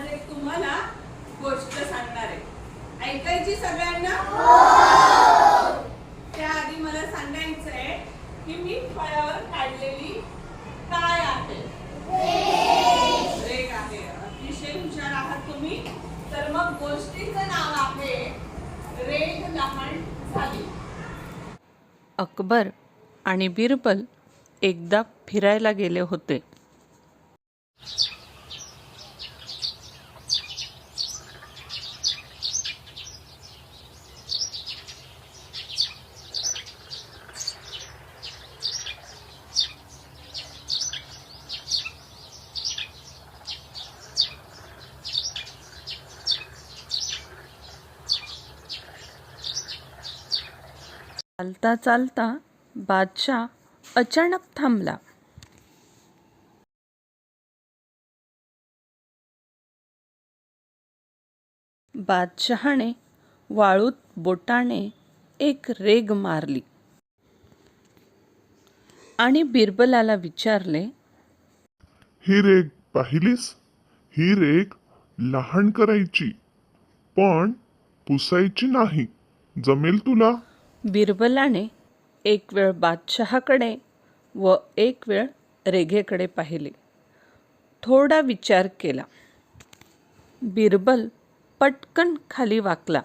आज एक तुम्हाला गोष्ट सांगणार आहे. ऐकायची सगळ्यांना? हो! त्याआधी मला सांगायचं आहे की मी फळावर काढलेली काय आहे. अतिशय हुशार आहात तुम्ही. तर मग गोष्टीचं नाव आहे रेग लहान झाली. अकबर आणि बिरबल एकदा फिरायला गेले होते. चालता चालता बादशाह अचानक थांबला. बादशहाने वाळूत बोटाने एक रेग मारली. आणि बिरबलाला विचारले ही रेग पाहिलीस? ही रेग लहान करायची पण पुसायची नाही जमेल तुला? बिरबलाने एक वेळ बादशहाकडे व एक वेळ रेघेकडे पाहिले. थोडा विचार केला. बिरबल पटकन खाली वाकला.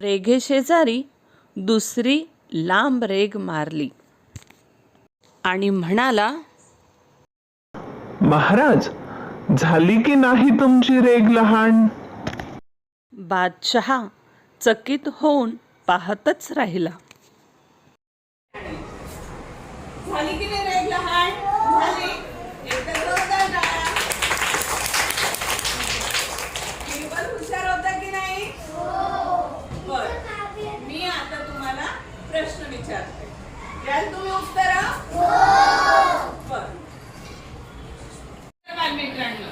रेघेशेजारी दुसरी लांब रेग मारली आणि म्हणाला महाराज झाली की नाही तुमची रेग लहान? बादशहा चकित होऊन पाहतच राहिला. की नाही लहान हुशार होता की नाही? बर मी आता तुम्हाला प्रश्न विचारते. द्याल तुम्ही उत्तर हो. बालमित्रांनो.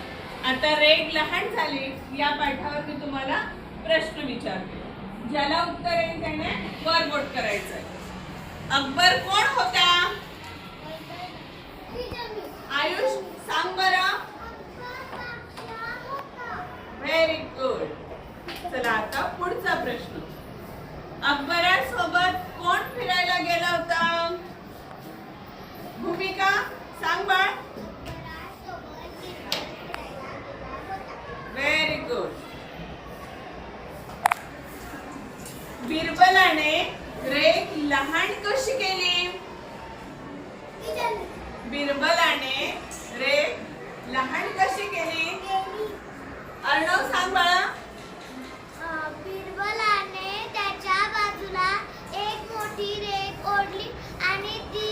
आता रेग लहान झाली या पाठावर मी तुम्हाला प्रश्न विचारते. ज्याला उत्तर आहे त्याने वर बोट करायचंय. अकबर कोण होता? आयुष सांग बर व्हेरी गुड चला आता पुढचा प्रश्न. अकबर बिरबलाने रेख लहान कशी केली? बिरबलाने रेख लहान कशी केली? अर्णव सांग बाळा. बिरबलाने त्याच्या बाजूला एक मोठी रेख ओढली आणि ती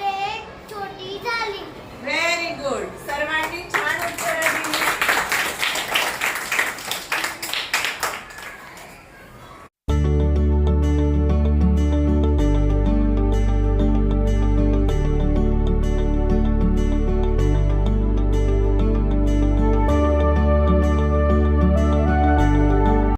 रेख छोटी झाली. व्हेरी गुड सर्वांना